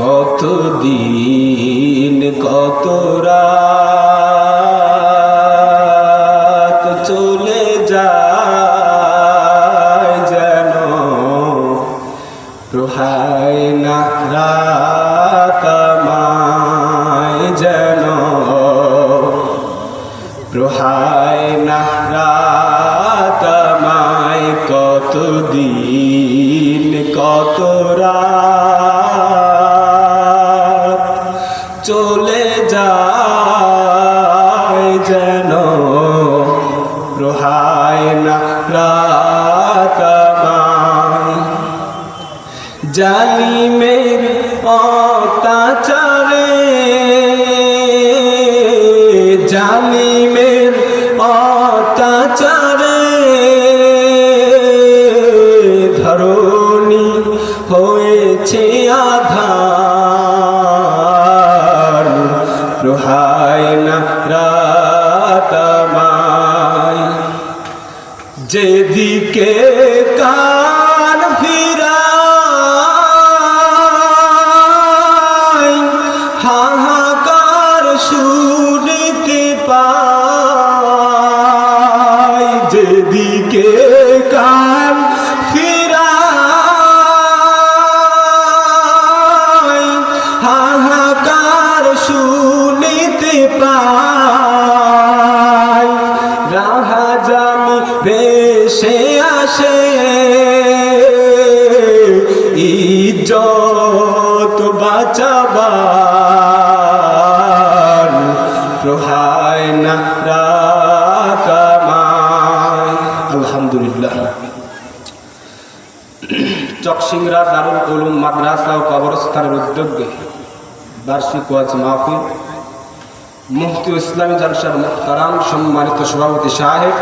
কত দিন কত রাত চলে যায় যেন রোহায় না, রাত যেন রোহায় না, রাত আমায় কত দিন কত রাত চলে যায় যেন রোহায় না আমায় জালিমের অত্যাচারে জালিমের অত্যাচারে ধরণী হয়েছে আধার রাতামায় যেদিকে কান ফিরাই হাহাকার শুনতে পাই। যেদিকে কান পাই। রাহা জামি ভেসে আসে। ইজ্জত বাঁচাবার প্রহায় না আলহামদুলিল্লাহ। চকসিংরা দারুল উলুম মাদ্রাসা ও কবরস্থানের উদ্যোগে বার্ষিক ওয়াজ মাহফিল মুফতি ইসলামী জালসার মুখতারাম সম্মানিত সভাপতি সাহেব